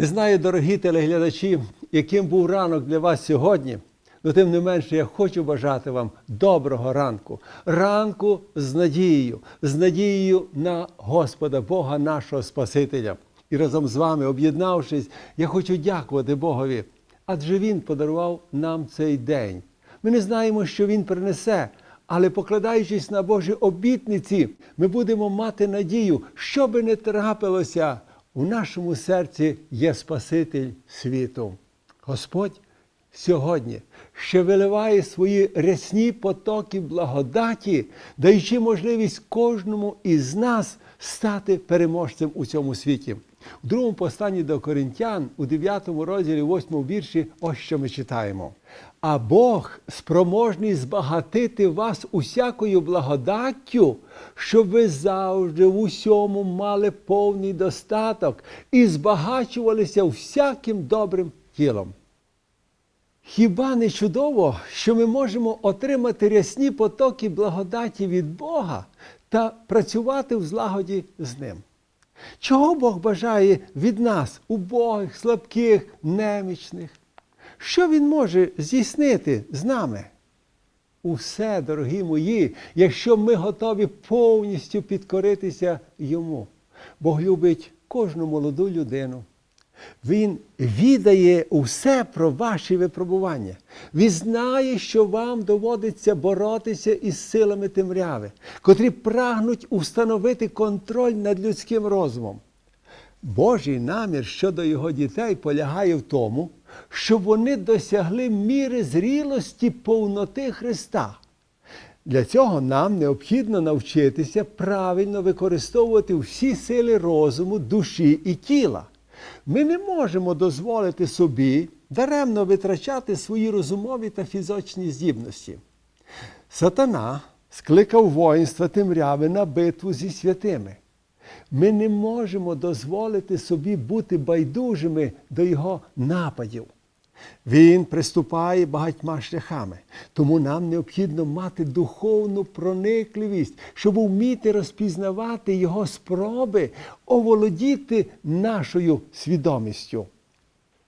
Не знаю, дорогі телеглядачі, яким був ранок для вас сьогодні, але тим не менше я хочу бажати вам доброго ранку. Ранку з надією, з надією на Господа, Бога нашого Спасителя. І разом з вами, об'єднавшись, я хочу дякувати Богові, адже Він подарував нам цей день. Ми не знаємо, що Він принесе, але покладаючись на Божі обітниці, ми будемо мати надію, що би не трапилося, у нашому серці є Спаситель світу. Господь сьогодні ще виливає свої рясні потоки благодаті, даючи можливість кожному із нас стати переможцем у цьому світі. У другому посланні до Коринтян, у 9 розділі, 8 вірші, ось що ми читаємо. А Бог спроможний збагатити вас усякою благодаттю, щоб ви завжди в усьому мали повний достаток і збагачувалися всяким добрим тілом. Хіба не чудово, що ми можемо отримати рясні потоки благодаті від Бога та працювати в злагоді з Ним? Чого Бог бажає від нас, убогих, слабких, немічних? Що Він може здійснити з нами? Усе, дорогі мої, якщо ми готові повністю підкоритися Йому. Бог любить кожну молоду людину. Він відає усе про ваші випробування. Він знає, що вам доводиться боротися із силами темряви, котрі прагнуть установити контроль над людським розумом. Божий намір щодо його дітей полягає в тому, щоб вони досягли міри зрілості повноти Христа. Для цього нам необхідно навчитися правильно використовувати всі сили розуму, душі і тіла. Ми не можемо дозволити собі даремно витрачати свої розумові та фізичні здібності. Сатана скликав воїнства темряви на битву зі святими. Ми не можемо дозволити собі бути байдужими до його нападів. Він приступає багатьма шляхами, тому нам необхідно мати духовну проникливість, щоб вміти розпізнавати його спроби, оволодіти нашою свідомістю.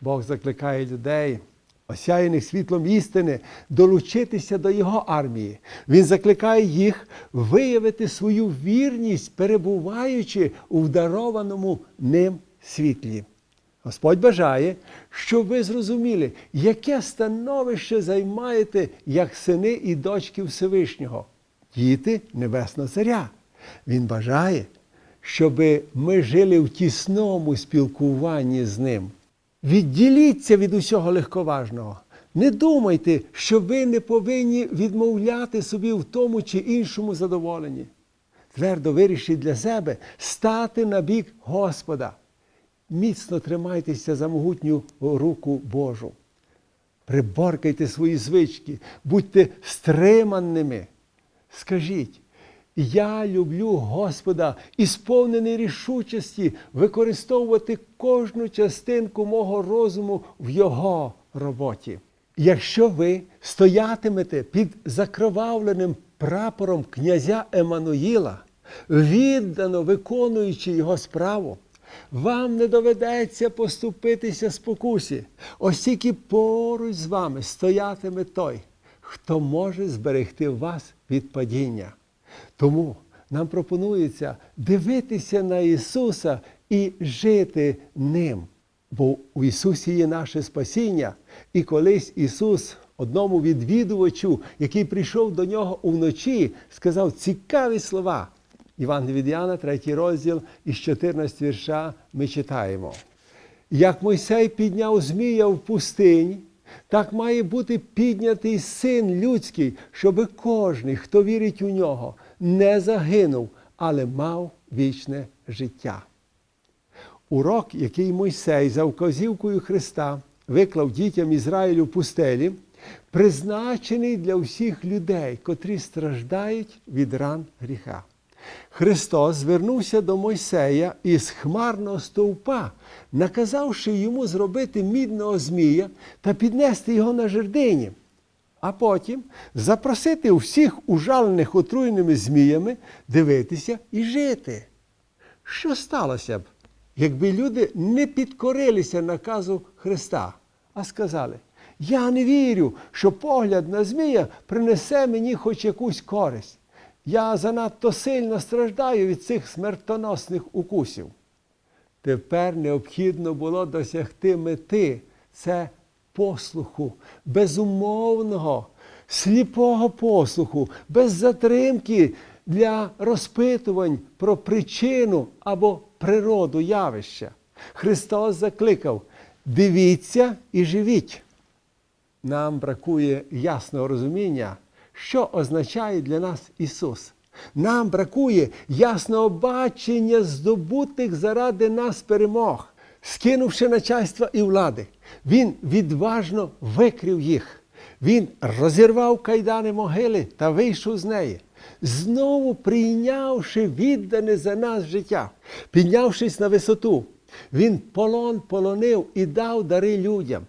Бог закликає людей, осяяних світлом істини, долучитися до його армії. Він закликає їх виявити свою вірність, перебуваючи у вдарованому ним світлі. Господь бажає, щоб ви зрозуміли, яке становище займаєте як сини і дочки Всевишнього, діти Небесного Царя. Він бажає, щоб ми жили в тісному спілкуванні з ним. Відділіться від усього легковажного. Не думайте, що ви не повинні відмовляти собі в тому чи іншому задоволенні. Твердо вирішіть для себе стати на бік Господа. Міцно тримайтеся за могутню руку Божу. Приборкайте свої звички, будьте стриманими. Скажіть, я люблю Господа і сповнений рішучості використовувати кожну частинку мого розуму в Його роботі. Якщо ви стоятимете під закровавленим прапором князя Еммануїла, віддано виконуючи його справу, вам не доведеться поступитися спокусі, ось тільки поруч з вами стоятиме той, хто може зберегти вас від падіння. Тому нам пропонується дивитися на Ісуса і жити ним. Бо у Ісусі є наше спасіння, і колись Ісус одному відвідувачу, який прийшов до нього уночі, сказав цікаві слова. Іван від Яна, 3 розділ із 14 вірша ми читаємо. Як Мойсей підняв Змія в пустині, так має бути піднятий син людський, щоби кожний, хто вірить у нього, не загинув, але мав вічне життя. Урок, який Мойсей за вказівкою Христа виклав дітям Ізраїлю в пустелі, призначений для всіх людей, котрі страждають від ран гріха. Христос звернувся до Мойсея із хмарного стовпа, наказавши йому зробити мідного змія та піднести його на жердині, а потім запросити всіх ужалених отруєними зміями дивитися і жити. Що сталося б, якби люди не підкорилися наказу Христа, а сказали: Я не вірю, що погляд на Змія принесе мені хоч якусь користь. Я занадто сильно страждаю від цих смертоносних укусів. Тепер необхідно було досягти мети це послуху, безумовного, сліпого послуху, без затримки для розпитувань про причину або природу явища. Христос закликав: дивіться і живіть. Нам бракує ясного розуміння, що означає для нас Ісус. Нам бракує ясного бачення здобутих заради нас перемог. Скинувши начальства і влади, Він відважно викрив їх. Він розірвав кайдани могили та вийшов з неї, знову прийнявши віддане за нас життя, піднявшись на висоту, він полон полонив і дав дари людям.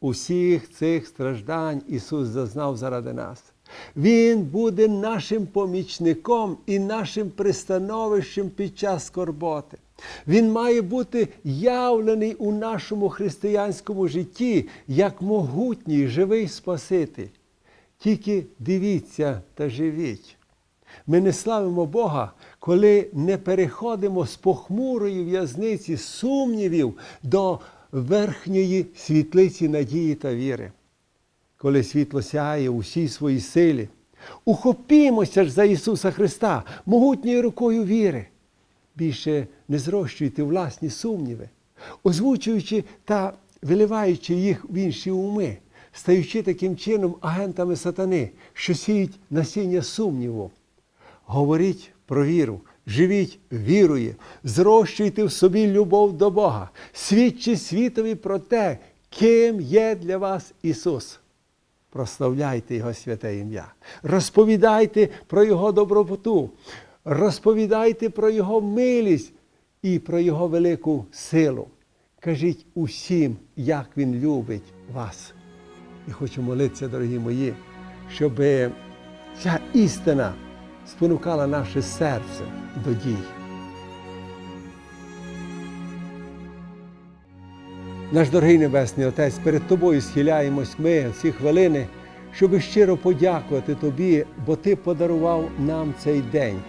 Усіх цих страждань Ісус зазнав заради нас. Він буде нашим помічником і нашим пристановищем під час скорботи. Він має бути явлений у нашому християнському житті як могутній живий Спаситель. Тільки дивіться та живіть. Ми не славимо Бога, коли не переходимо з похмурої в'язниці сумнівів до верхньої світлиці надії та віри. Коли світло сяє у всій своїй силі, ухопімося ж за Ісуса Христа могутньою рукою віри. Більше не зрощуйте власні сумніви, озвучуючи та виливаючи їх в інші уми, стаючи таким чином агентами сатани, що сіють насіння сумніву. Говоріть про віру, живіть вірою, зрощуйте в собі любов до Бога, свідчи світові про те, ким є для вас Ісус. Прославляйте Його святе ім'я, розповідайте про Його доброту, розповідайте про Його милість і про Його велику силу. Кажіть усім, як Він любить вас. І хочу молитися, дорогі мої, щоб ця істина спонукала наше серце до дій. Наш дорогий Небесний Отець, перед Тобою схиляємось ми в ці хвилини, щоб щиро подякувати Тобі, бо Ти подарував нам цей день.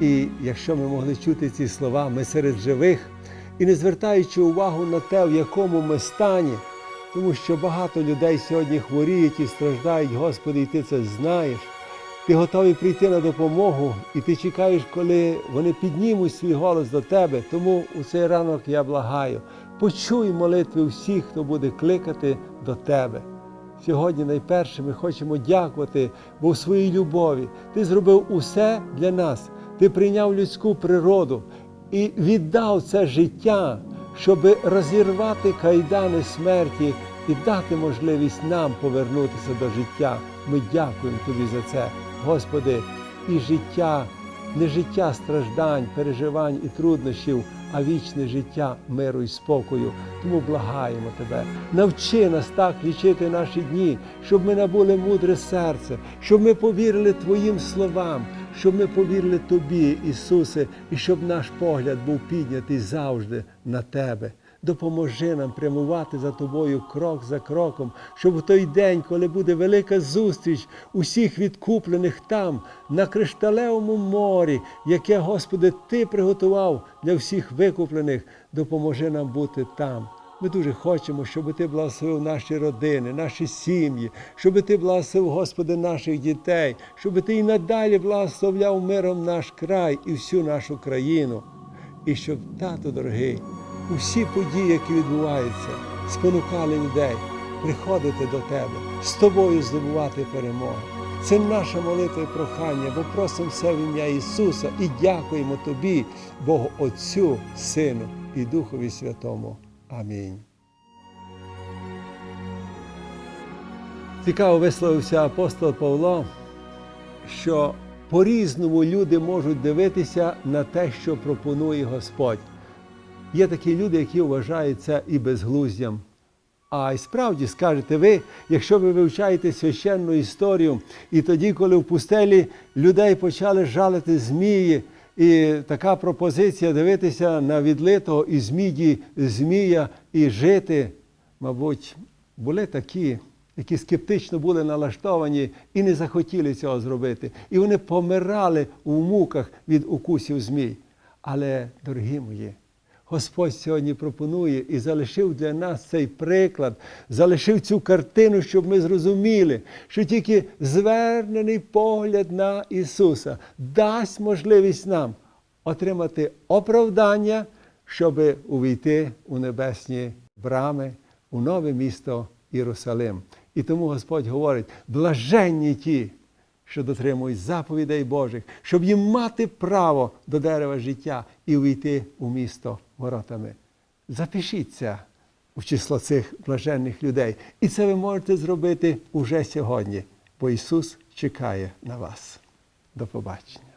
І якщо ми могли чути ці слова, ми серед живих і не звертаючи увагу на те, в якому ми стані, тому що багато людей сьогодні хворіють і страждають, Господи, і Ти це знаєш. Ти готовий прийти на допомогу, і ти чекаєш, коли вони піднімуть свій голос до тебе. Тому у цей ранок я благаю, почуй молитви всіх, хто буде кликати до тебе. Сьогодні найперше ми хочемо дякувати, бо в своїй любові ти зробив усе для нас. Ти прийняв людську природу і віддав це життя, щоб розірвати кайдани смерті і дати можливість нам повернутися до життя. Ми дякуємо Тобі за це, Господи, і життя, не життя страждань, переживань і труднощів, а вічне життя миру і спокою. Тому благаємо Тебе. Навчи нас так лічити наші дні, щоб ми набули мудре серце, щоб ми повірили Твоїм словам, щоб ми повірили Тобі, Ісусе, і щоб наш погляд був піднятий завжди на Тебе. Допоможи нам прямувати за тобою крок за кроком, щоб в той день, коли буде велика зустріч усіх відкуплених там, на кришталевому морі, яке, Господи, Ти приготував для всіх викуплених, допоможи нам бути там. Ми дуже хочемо, щоб Ти благословив наші родини, наші сім'ї, щоб Ти благословив, Господи, наших дітей, щоб Ти і надалі благословляв миром наш край і всю нашу країну. І щоб, тато дорогий, усі події, які відбуваються, спонукали людей приходити до тебе, з тобою здобувати перемогу. Це наша молитва і прохання, бо просимо все в ім'я Ісуса і дякуємо Тобі, Богу Отцю, Сину і Духові Святому. Амінь. Цікаво висловився апостол Павло, що по-різному люди можуть дивитися на те, що пропонує Господь. Є такі люди, які вважають це і безглуздям. А й справді скажете ви, якщо ви вивчаєте священну історію, і тоді, коли в пустелі людей почали жалити змії, І така пропозиція дивитися на відлитого із міді змія і жити, мабуть, були такі, які скептично були налаштовані і не захотіли цього зробити. І вони помирали у муках від укусів змій. Але, дорогі мої, Господь сьогодні пропонує і залишив для нас цей приклад, залишив цю картину, щоб ми зрозуміли, що тільки звернений погляд на Ісуса дасть можливість нам отримати оправдання, щоб увійти у небесні брами, у нове місто Єрусалим. І тому Господь говорить: блаженні ті, що дотримують заповідей Божих, щоб їм мати право до дерева життя і увійти у місто воротами. Запишіться у число цих блаженних людей. І це ви можете зробити уже сьогодні, бо Ісус чекає на вас. До побачення.